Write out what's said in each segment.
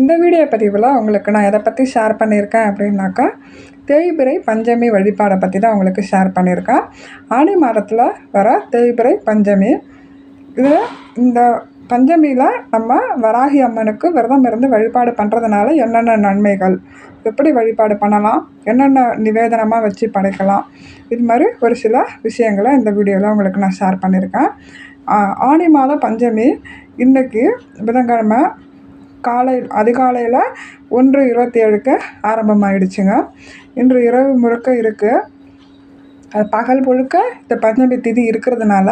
இந்த வீடியோ பதிவில் உங்களுக்கு நான் எதை பற்றி ஷேர் பண்ணியிருக்கேன் அப்படின்னாக்கா தேய்பிறை பஞ்சமி வழிபாடை பற்றி தான் உங்களுக்கு ஷேர் பண்ணியிருக்கேன். ஆணி மாதத்தில் வர தேய்பிரை பஞ்சமி. இது இந்த பஞ்சமியில் நம்ம வராகி அம்மனுக்கு விரதம் இருந்து வழிபாடு பண்ணுறதுனால என்னென்ன நன்மைகள் எப்படி வழிபாடு பண்ணலாம் என்னென்ன நிவேதனமாக வச்சு படைக்கலாம் இது மாதிரி ஒரு சில விஷயங்களை இந்த வீடியோவில் உங்களுக்கு நான் ஷேர் பண்ணியிருக்கேன். ஆணி மாதம் பஞ்சமி இன்றைக்கி புதன்கிழமை காலை அதிகாலையில் ஒன்று இருபத்தி ஏழுக்கு ஆரம்பமாயிடுச்சுங்க. இன்று இரவு முழுக்க இருக்குது அது பகல் முழுக்க இந்த பஞ்சமி திதி இருக்கிறதுனால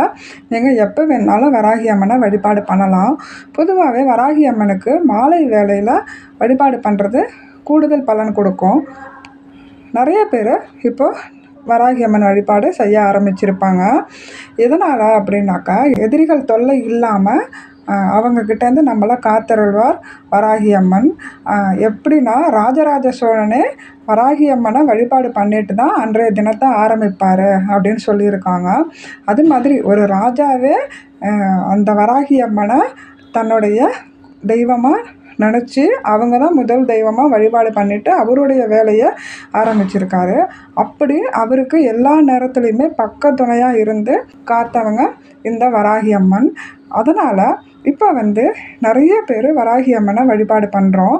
நீங்கள் எப்போ வேணாலும் வராகி அம்மனை வழிபாடு பண்ணலாம். பொதுவாகவே வராகி அம்மனுக்கு மாலை வேளையில் வழிபாடு பண்ணுறது கூடுதல் பலன் கொடுக்கும். நிறைய பேர் இப்போது வராகி அம்மன் வழிபாடு செய்ய ஆரம்பிச்சிருப்பாங்க. எதனால் அப்படின்னாக்கா எதிரிகள் தொல்லை இல்லாமல் அவங்கக்கிட்டேருந்து நம்மளை காத்தருள்வார் வராகி அம்மன். எப்படின்னா ராஜராஜ சோழனே வராகி அம்மனை வழிபாடு பண்ணிட்டு தான் அன்றைய தினத்தை ஆரம்பிப்பார் அப்படின்னு சொல்லியிருக்காங்க. அது மாதிரி ஒரு ராஜாவே அந்த வராகி அம்மனை தன்னுடைய தெய்வமாக நினச்சி அவங்க தான் முதல் தெய்வமாக வழிபாடு பண்ணிவிட்டு அவருடைய வேலையை ஆரம்பிச்சிருக்காரு. அப்படி அவருக்கு எல்லா நேரத்துலையுமே பக்க துணையாக இருந்து காத்தவங்க இந்த வராகி அம்மன். அதனால் இப்போ வந்து நிறைய பேர் வராகி அம்மனை வழிபாடு பண்ணுறோம்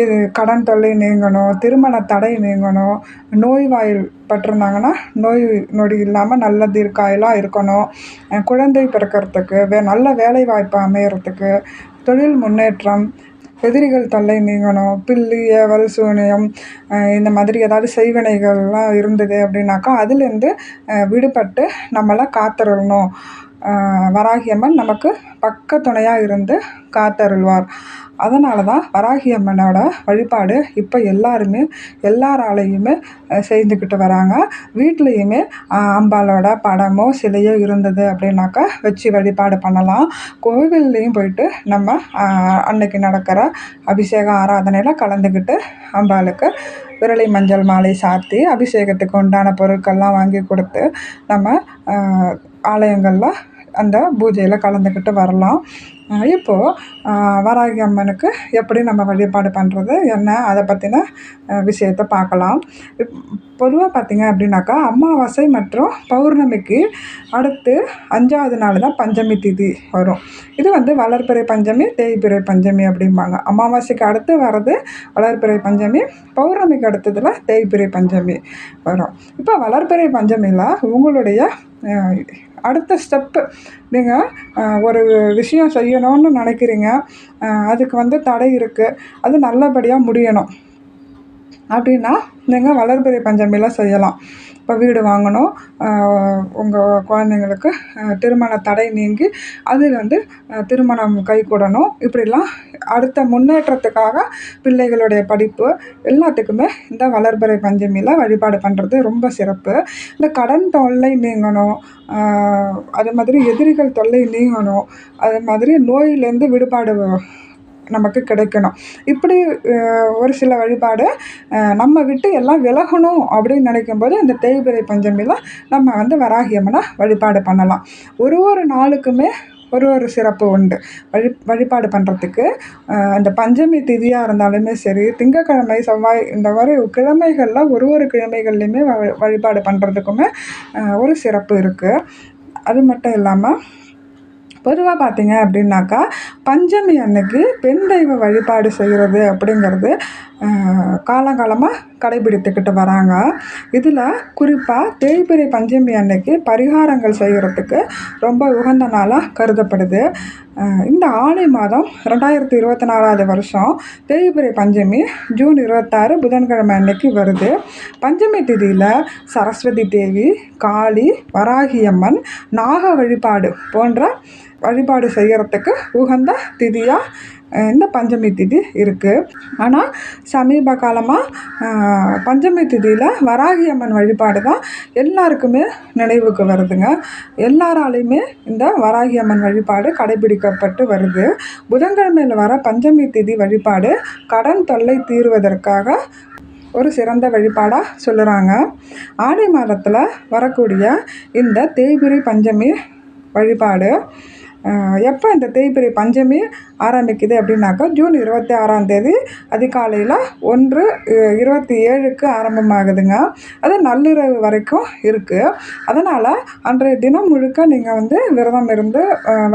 இது கடன் தொல்லை நீங்கணும் திருமண தடை நீங்கணும் நோய் வாயில் பட்டிருந்தாங்கன்னா நோய் நொடி இல்லாமல் நல்ல தீர்க்காயெல்லாம் இருக்கணும். குழந்தை பிறக்கிறதுக்கு வே நல்ல வேலை வாய்ப்பு அமையறதுக்கு தொழில் முன்னேற்றம் எதிரிகள் தொல்லை நீங்கணும் பில்லி ஏவல் சூனியம் இந்த மாதிரி ஏதாவது செய்வினைகள்லாம் இருந்தது அப்படின்னாக்கா அதுலேருந்து விடுபட்டு நம்மளை காத்திரணும் வராகியம்மன் நமக்கு பக்க துணையாக இருந்து காத்தருள்வார். அதனால தான் வராகி அம்மனோட வழிபாடு இப்போ எல்லாருமே எல்லாராலையுமே செய்துக்கிட்டு வராங்க. வீட்லேயுமே அம்பாலோட படமோ சிலையோ இருந்தது அப்படின்னாக்கா வச்சு வழிபாடு பண்ணலாம். கோவில்லையும் போயிட்டு நம்ம அன்னைக்கு நடக்கிற அபிஷேக ஆராதனையில் கலந்துக்கிட்டு அம்பாளுக்கு விரலை மஞ்சள் மாலை சாத்தி அபிஷேகத்துக்கு உண்டான பொருட்கள்லாம் வாங்கி கொடுத்து நம்ம ஆலயங்களில் அந்த பூஜையில் கலந்துக்கிட்டு வரலாம். இப்போது வராகி அம்மனுக்கு எப்படி நம்ம வழிபாடு பண்ணுறது என்ன அதை பற்றின விஷயத்த பார்க்கலாம். பொதுவாக பார்த்திங்க அப்படின்னாக்கா அமாவாசை மற்றும் பௌர்ணமிக்கு அடுத்து அஞ்சாவது நாள் தான் பஞ்சமி திதி வரும். இது வந்து வளர்பிறை பஞ்சமி தேய்பிறை பஞ்சமி அப்படிம்பாங்க. அமாவாசைக்கு அடுத்து வர்றது வளர்பிறை பஞ்சமி பௌர்ணமிக்கு அடுத்ததில் தேய்பிறை பஞ்சமி வரும். இப்போ வளர்பிறை பஞ்சமியில் உங்களுடைய அடுத்த ஸ்டெப்பு நீங்கள் ஒரு விஷயம் செய்யணும்னு நினைக்கிறீங்க. அதுக்கு வந்து தடை இருக்குது அது நல்லபடியாக முடியணும். அப்படின்னா நீங்கள் வளர்பிறை பஞ்சமியில் செய்யலாம். இப்போ வீடு வாங்கணும். உங்கள் குழந்தைங்களுக்கு திருமண தடை நீங்கி அதில் வந்து திருமணம் கைகூடணும் இப்படிலாம் அடுத்த முன்னேற்றத்துக்காக பிள்ளைகளுடைய படிப்பு எல்லாத்துக்குமே இந்த வளர்பிறை பஞ்சமியில் வழிபாடு பண்ணுறது ரொம்ப சிறப்பு. இந்த கடன் தொல்லை நீங்கணும். அது மாதிரி எதிரிகள் தொல்லை நீங்கணும். அது மாதிரி நோயிலேருந்து விடுபாடு நமக்கு கிடைக்கணும். இப்படி ஒரு சில வழிபாடு நம்ம விட்டு எல்லாம் விலகணும் அப்படின்னு நினைக்கும்போது இந்த தேய்பிரை பஞ்சமியில் நம்ம வந்து வராகியம்மனை வழிபாடு பண்ணலாம். ஒரு ஒரு நாளுக்குமே ஒரு ஒரு சிறப்பு உண்டு. வழி வழிபாடு பண்ணுறதுக்கு அந்த பஞ்சமி திதியாக இருந்தாலுமே சரி திங்கக்கிழமை செவ்வாய் இந்த மாதிரி கிழமைகளில் ஒரு ஒரு கிழமைகள்லையுமே வழிபாடு பண்ணுறதுக்குமே ஒரு சிறப்பு இருக்குது அது மட்டும் இல்லாமல் பொதுவாக பார்த்தீங்க அப்படின்னாக்கா பஞ்சமி அன்னைக்கு பெண் தெய்வ வழிபாடு செய்கிறது அப்படிங்கிறது காலங்காலமாக கடைபிடித்துக்கிட்டு வராங்க. இதில் குறிப்பாக தேய்பிரை பஞ்சமி அன்னைக்கு பரிகாரங்கள் செய்கிறதுக்கு ரொம்ப உகந்த நாளாக கருதப்படுது. இந்த ஆணி மாதம் ரெண்டாயிரத்தி இருபத்தி நாலாவது வருஷம் தேய்பிரை பஞ்சமி ஜூன் இருபத்தாறு புதன்கிழமை அன்னைக்கு வருது. பஞ்சமி திதியில் சரஸ்வதி தேவி காளி வராகியம்மன் நாக வழிபாடு போன்ற வழிபாடு செய்கிறதுக்கு உகந்த திதியாக இந்த பஞ்சமி திதி இருக்குது ஆனால் சமீப காலமாக பஞ்சமி திதியில் வராகி அம்மன் வழிபாடு தான் எல்லாருக்குமே நினைவுக்கு வருதுங்க. எல்லாராலையுமே இந்த வராகி அம்மன் வழிபாடு கடைபிடிக்கப்பட்டு வருது. புதன்கிழமையில் வர பஞ்சமி திதி வழிபாடு கடன் தொல்லை தீர்வதற்காக ஒரு சிறந்த வழிபாடாக சொல்லுறாங்க. ஆடி மாதத்தில் வரக்கூடிய இந்த தேய்பிரி பஞ்சமி வழிபாடு எப்போ இந்த தேய்பிரி பஞ்சமி ஆரம்பிக்குது அப்படின்னாக்கா ஜூன் இருபத்தி ஆறாம் தேதி அதிகாலையில் ஒன்று இருபத்தி ஏழுக்கு ஆரம்பமாகுதுங்க. அது நள்ளிரவு வரைக்கும் இருக்குது அதனால் அன்றைய தினம் முழுக்க நீங்கள் வந்து விரதம் இருந்து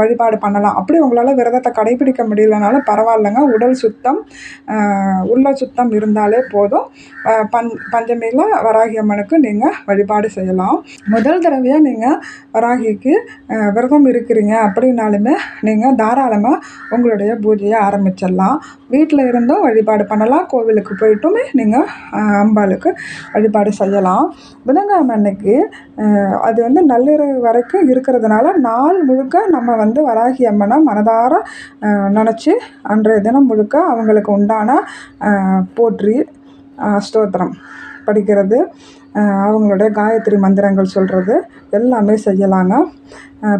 வழிபாடு பண்ணலாம். அப்படி உங்களால் விரதத்தை கடைபிடிக்க முடியலனாலும் பரவாயில்லைங்க. உடல் சுத்தம் உள்ள சுத்தம் இருந்தாலே போதும். பஞ் பஞ்சமியில் வராகி அம்மனுக்கு நீங்கள் வழிபாடு செய்யலாம். முதல் தடவையாக நீங்கள் வராகிக்கு விரதம் இருக்கிறீங்க அப்படின்னாலுமே நீங்கள் தாராளமாக உங்களுடைய பூஜையை ஆரம்பிச்சிடலாம். வீட்டில் இருந்தும் வழிபாடு பண்ணலாம். கோவிலுக்கு போயிட்டுமே நீங்கள் அம்பாளுக்கு வழிபாடு செய்யலாம். புதன்கிழமை அன்னைக்கு அது வந்து நள்ளிரவு வரைக்கும் இருக்கிறதுனால நாள் முழுக்க நம்ம வந்து வராகி அம்மனை மனதார நினச்சி அன்றைய தினம் முழுக்க அவங்களுக்கு உண்டான போற்றி ஸ்தோத்திரம் படிக்கிறது. அவங்களோட அவங்களுடைய காயத்ரி மந்திரங்கள் சொல்கிறது எல்லாமே செய்யலாங்க.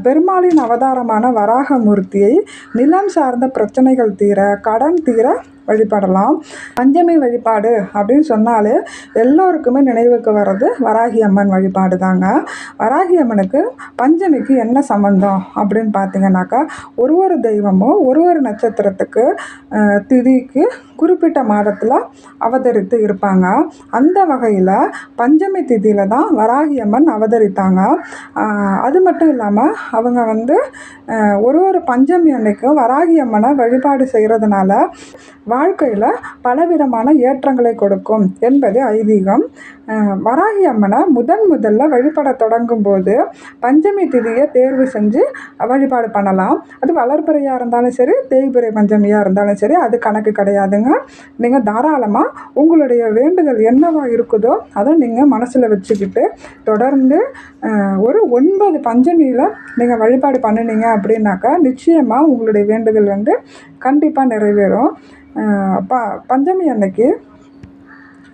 பெருமாளின் அவதாரமான வராகமூர்த்தியை நிலம் சார்ந்த பிரச்சனைகள் தீர கடன் தீர வழிபடலாம். பஞ்சமி வழிபாடு அப்படின்னு சொன்னாலே எல்லோருக்குமே நினைவுக்கு வர்றது வராகி அம்மன் வழிபாடு தாங்க. வராகி அம்மனுக்கு பஞ்சமிக்கு என்ன சம்மந்தம் அப்படின்னு பார்த்தீங்கன்னாக்கா ஒரு ஒரு தெய்வமும் ஒரு ஒரு நட்சத்திரத்துக்கு திதிக்கு குறிப்பிட்ட மாதத்தில் அவதரித்து இருப்பாங்க. அந்த வகையில் பஞ்சமி திதியில் தான் வராகி அம்மன் அவதரித்தாங்க. அது மட்டும் இல்லாமல் அவங்க வந்து ஒரு ஒரு பஞ்சமி அன்னைக்கும் வராகி அம்மனை வழிபாடு செய்கிறதுனால வாழ்க்கையில் பலவிதமான ஏற்றங்களை கொடுக்கும் என்பது ஐதீகம். வராகி அம்மனை முதன் முதல்ல வழிபட தொடங்கும் போது பஞ்சமி திதியை தேர்வு செஞ்சு வழிபாடு பண்ணலாம். அது வளர்பிறையாக இருந்தாலும் சரி தேய்பிறை பஞ்சமியாக இருந்தாலும் சரி அது கணக்கு கிடையாதுங்க. நீங்கள் தாராளமாக உங்களுடைய வேண்டுதல் என்னவா இருக்குதோ அதை நீங்கள் மனசில் வச்சுக்கிட்டு தொடர்ந்து ஒரு ஒன்பது பஞ்சமியில் நீங்கள் வழிபாடு பண்ணினீங்க அப்படின்னாக்கா நிச்சயமாக உங்களுடைய வேண்டுதல் வந்து கண்டிப்பாக நிறைவேறும். ப பஞ்சமி அன்னைக்கு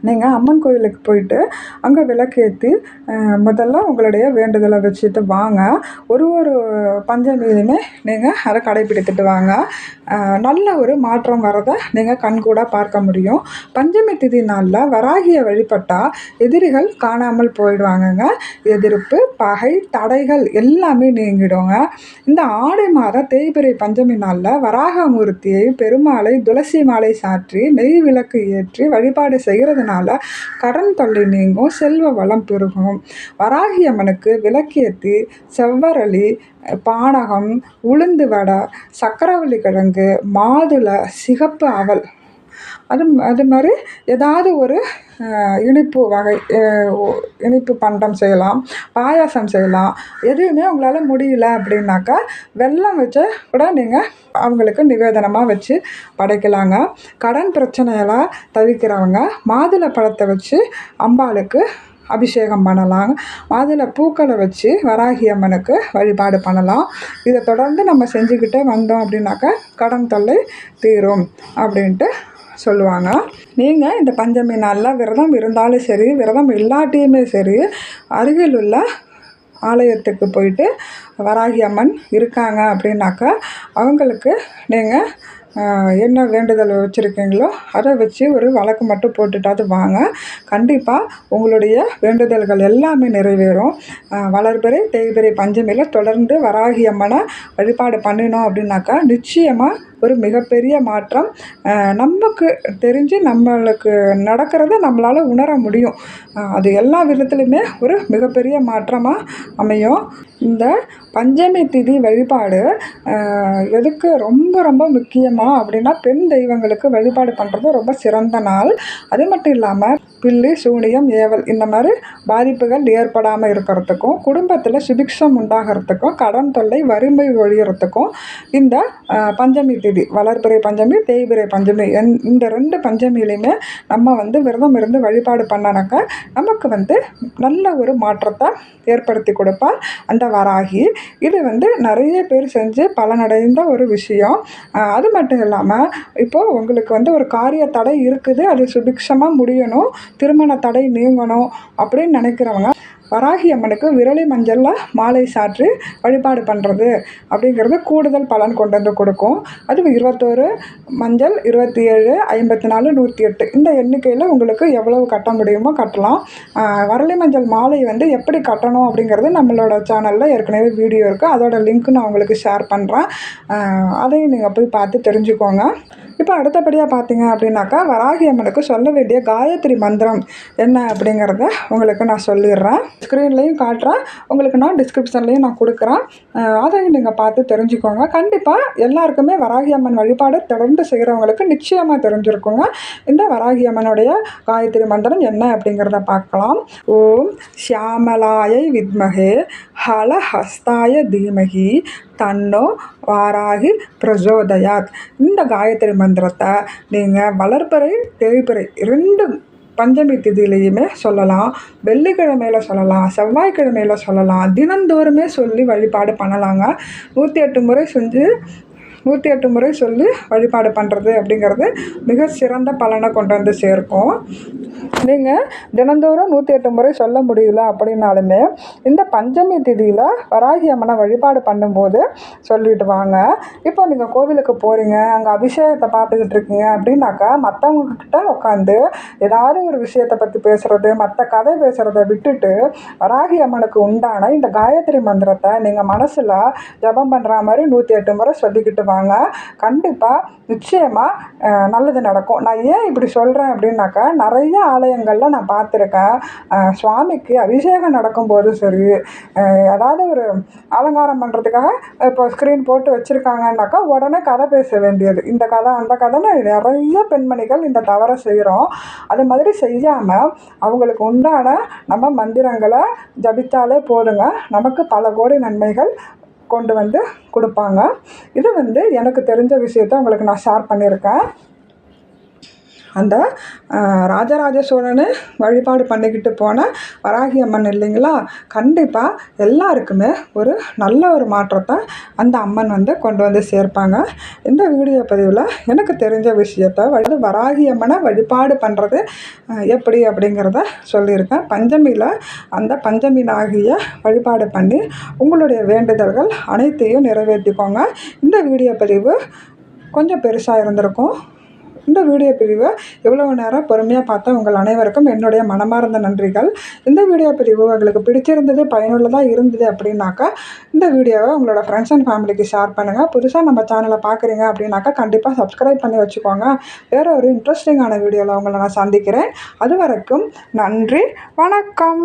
நீங்கள் அம்மன் கோயிலுக்கு போயிட்டு அங்கே விளக்கேற்றி முதல்ல உங்களுடைய வேண்டுதலை வச்சுட்டு வாங்க. ஒரு ஒரு பஞ்சமியிலுமே நீங்கள் அதை கடைப்பிடித்துட்டு வாங்க. நல்ல ஒரு மாற்றம் வரதை நீங்கள் கண்கூட பார்க்க முடியும். பஞ்சமி திதி நாளில் வராகியை வழிபட்டால் எதிரிகள் காணாமல் போயிடுவாங்கங்க. எதிர்ப்பு பகை தடைகள் எல்லாமே நீங்கிடுங்க. இந்த ஆடை மாத தேய்பிறை பஞ்சமி நாளில் வராகமூர்த்தியை பெருமாளை துளசி மாலை சாற்றி நெய் விளக்கு ஏற்றி வழிபாடு செய்கிறதுனால கடன் தொல்லை நீங்கும் செல்வ வளம் பெருகும். வராகி அம்மனுக்கு விளக்கேற்றி செவ்வரளி பானகம் உளுந்து வடை சக்கரவள்ளி கிழங்கு மாதுளை சிகப்பு அவல். அது அது மாதிரி ஏதாவது ஒரு இனிப்பு வகை இனிப்பு பண்டம் செய்யலாம் பாயாசம் செய்யலாம் எதுவுமே உங்களால் முடியல அப்படின்னாக்கா வெள்ளம் வச்சு கூட நீங்கள் அவங்களுக்கு நிவேதனமாக வச்சு படைக்கலாங்க. கடன் பிரச்சனையெல்லாம் தவிர்க்கிறவங்க மாதுளை பழத்தை வச்சு அம்பாளுக்கு அபிஷேகம் பண்ணலாம் மாதுளை பூக்களை வச்சு வராகி அம்மனுக்கு வழிபாடு பண்ணலாம். இதை தொடர்ந்து நம்ம செஞ்சுக்கிட்டே வந்தோம் அப்படின்னாக்கா கடன் தொல்லை தீரும் அப்படின்ட்டு சொல்லுவாங்க. நீங்கள் இந்த பஞ்சமி நாளில் விரதம் இருந்தாலும் சரி விரதம் இல்லாட்டியுமே சரி அருகில் உள்ள ஆலயத்துக்கு போயிட்டு வராகி அம்மன் இருக்காங்க அப்படின்னாக்கா அவங்களுக்கு நீங்கள் என்ன வேண்டுதல் வச்சுருக்கீங்களோ அதை வச்சு ஒரு வழக்கு மட்டும் போட்டுட்டாவது வாங்க. கண்டிப்பாக உங்களுடைய வேண்டுதல்கள் எல்லாமே நிறைவேறும். வளர்பிறை தேய்பிறை பஞ்சமியில் தொடர்ந்து வராகி அம்மனை வழிபாடு பண்ணினோம் அப்படின்னாக்கா நிச்சயமாக ஒரு மிகப்பெரிய மாற்றம். நமக்கு தெரிஞ்சு நம்மளுக்கு நடக்கிறத நம்மளால் உணர முடியும். அது எல்லா விதத்துலையுமே ஒரு மிகப்பெரிய மாற்றமாக அமையும். இந்த பஞ்சமி திதி வழிபாடு எதுக்கு ரொம்ப ரொம்ப முக்கியமாக அப்படின்னா பெண் தெய்வங்களுக்கு வழிபாடு பண்ணுறது ரொம்ப சிறந்த நாள். அது மட்டும் இல்லாமல் பில்லி சூனியம் ஏவல் இந்த மாதிரி பாதிப்புகள் ஏற்படாமல் இருக்கிறதுக்கும் குடும்பத்தில் சுபிக்ஷம் உண்டாகிறதுக்கும் கடன் தொல்லை வறுமை ஒழியறதுக்கும் இந்த பஞ்சமி திதி இது வளர்பிறை பஞ்சமி தேய்பிறை பஞ்சமி என் இந்த ரெண்டு பஞ்சமியிலையுமே நம்ம வந்து விரதம் இருந்து வழிபாடு பண்ணனாக்கா நமக்கு வந்து நல்ல ஒரு மாற்றத்தை ஏற்படுத்தி கொடுப்பார் அந்த வராகி. இது வந்து நிறைய பேர் செஞ்சு பலனடைந்த ஒரு விஷயம். அது மட்டும் இல்லாமல் இப்போது உங்களுக்கு வந்து ஒரு காரிய தடை இருக்குது அது சுபிக்ஷமாக முடியணும் திருமண தடை நீங்கணும் அப்படின்னு நினைக்கிறவங்க வராகி அம்மனுக்கு விரலி மஞ்சளில் மாலை சாற்றி வழிபாடு பண்ணுறது அப்படிங்கிறது கூடுதல் பலன் கொண்டு வந்து கொடுக்கும். அதுவும் இருபத்தோரு மஞ்சள் இருபத்தி ஏழு ஐம்பத்தி நாலு நூற்றி எட்டு இந்த எண்ணிக்கையில் உங்களுக்கு எவ்வளவு கட்ட முடியுமோ கட்டலாம். வரலி மஞ்சள் மாலை வந்து எப்படி கட்டணும் அப்படிங்கிறது நம்மளோட சேனலில் ஏற்கனவே வீடியோ இருக்குது அதோட லிங்க் நான் உங்களுக்கு ஷேர் பண்ணுறேன் அதையும் நீங்கள் போய் பார்த்து தெரிஞ்சுக்கோங்க. இப்போ அடுத்தபடியாக பார்த்தீங்க அப்படின்னாக்கா வராகி அம்மனுக்கு சொல்ல வேண்டிய காயத்ரி மந்திரம் என்ன அப்படிங்கிறத உங்களுக்கு நான் சொல்லிடுறேன். ஸ்க்ரீன்லேயும் காட்டுறேன். உங்களுக்கு நான் டிஸ்கிரிப்ஷன்லேயும் நான் கொடுக்குறேன். அதையும் நீங்கள் பார்த்து தெரிஞ்சுக்கோங்க. கண்டிப்பாக எல்லாருக்குமே வராகி அம்மன் வழிபாடு தொடர்ந்து செய்கிறவங்களுக்கு நிச்சயமாக தெரிஞ்சிருக்குங்க. இந்த வராகி அம்மனுடைய காயத்ரி மந்திரம் என்ன அப்படிங்கிறத பார்க்கலாம். ஓம் ஷியாமலாயை வித்மகே ஹலஹஸ்தாய தீமகி தன்னோ வாராகி பிரஜோதயாத் இந்த காயத்ரி மந்திரத்தை நீங்கள் வளர்ப்பறை தேய்ப்பறை ரெண்டு பஞ்சமி திதியிலையுமே சொல்லலாம் வெள்ளிக்கிழமையில் சொல்லலாம் செவ்வாய்க்கிழமையில் சொல்லலாம் தினந்தோறுமே சொல்லி வழிபாடு பண்ணலாங்க. நூற்றி எட்டு முறை செஞ்சு நூற்றி எட்டு முறை சொல்லி வழிபாடு பண்ணுறது அப்படிங்கிறது மிக சிறந்த பலனை கொண்டு வந்து சேர்க்கும். நீங்கள் தினந்தோறும் நூற்றி எட்டு முறை சொல்ல முடியல அப்படின்னாலுமே இந்த பஞ்சமி திதியில் வராகி அம்மனை வழிபாடு பண்ணும்போது சொல்லிட்டு வாங்க. இப்போ நீங்கள் கோவிலுக்கு போகிறீங்க அங்கே அபிஷேகத்தை பார்த்துக்கிட்டு இருக்கீங்க அப்படின்னாக்கா மற்றவங்கக்கிட்ட உட்காந்து ஏதாவது ஒரு விஷயத்தை பற்றி பேசுகிறது மற்ற கதை பேசுகிறத விட்டுட்டு வராகி அம்மனுக்கு உண்டான இந்த காயத்ரி மந்திரத்தை நீங்கள் மனசில் ஜபம் பண்ணுற மாதிரி நூற்றி எட்டு முறை சொல்லிக்கிட்டு வாங்க கண்டிப்பாக நிச்சயமாக நல்லது நடக்கும். நான் ஏன் இப்படி சொல்கிறேன் அப்படின்னாக்கா நிறைய ஆலயங்களில் நான் பார்த்துருக்கேன். சுவாமிக்கு அபிஷேகம் நடக்கும்போது சரி ஏதாவது ஒரு அலங்காரம் பண்ணுறதுக்காக இப்போ ஸ்க்ரீன் போட்டு வச்சுருக்காங்கன்னாக்கா உடனே கதை பேச வேண்டியது. இந்த கதை அந்த கதைன்னு நிறைய பெண்மணிகள் இந்த தவறை செய்கிறோம் அது மாதிரி செய்யாமல் அவங்களுக்கு உண்டான நம்ம மந்திரங்களை ஜபித்தாலே போதுங்க. நமக்கு பல கோடி நன்மைகள் கொண்டு வந்து கொடுப்பாங்க. இது வந்து எனக்கு தெரிஞ்ச விஷயத்த உங்களுக்கு நான் ஷேர் பண்ணியிருக்கேன். அந்த ராஜராஜ சோழனை வழிபாடு பண்ணிக்கிட்டு போன வராகி அம்மன் இல்லைங்களா? கண்டிப்பாக எல்லாருக்குமே ஒரு நல்ல ஒரு மாற்றத்தை அந்த அம்மன் வந்து கொண்டு வந்து சேர்ப்பாங்க. இந்த வீடியோ பதிவில் எனக்கு தெரிஞ்ச விஷயத்தை வந்து வராகி அம்மனை வழிபாடு பண்ணுறது எப்படி அப்படிங்கிறத சொல்லியிருக்கேன். பஞ்சமியில் அந்த பஞ்சமி நாகியை வழிபாடு பண்ணி உங்களுடைய வேண்டுதல்கள் அனைத்தையும் நிறைவேற்றிக்கோங்க. இந்த வீடியோ பதிவு கொஞ்சம் பெருசாக இருந்திருக்கும். இந்த வீடியோ பிரிவை எவ்வளவு நேரம் பொறுமையாக பார்த்த உங்கள் அனைவருக்கும் என்னுடைய மனமார்ந்த நன்றிகள். இந்த வீடியோ பிரிவு உங்களுக்கு பிடிச்சிருந்தது பயனுள்ளதாக இருந்தது அப்படின்னாக்கா இந்த வீடியோவை உங்களோட ஃப்ரெண்ட்ஸ் அண்ட் ஃபேமிலிக்கு ஷேர் பண்ணுங்கள் புதுசாக நம்ம சேனலை பார்க்குறீங்க அப்படின்னாக்கா கண்டிப்பாக சப்ஸ்கிரைப் பண்ணி வச்சுக்கோங்க. வேறு ஒரு இன்ட்ரெஸ்டிங்கான வீடியோவில் உங்களை நான் சந்திக்கிறேன். அது வரைக்கும் நன்றி வணக்கம்.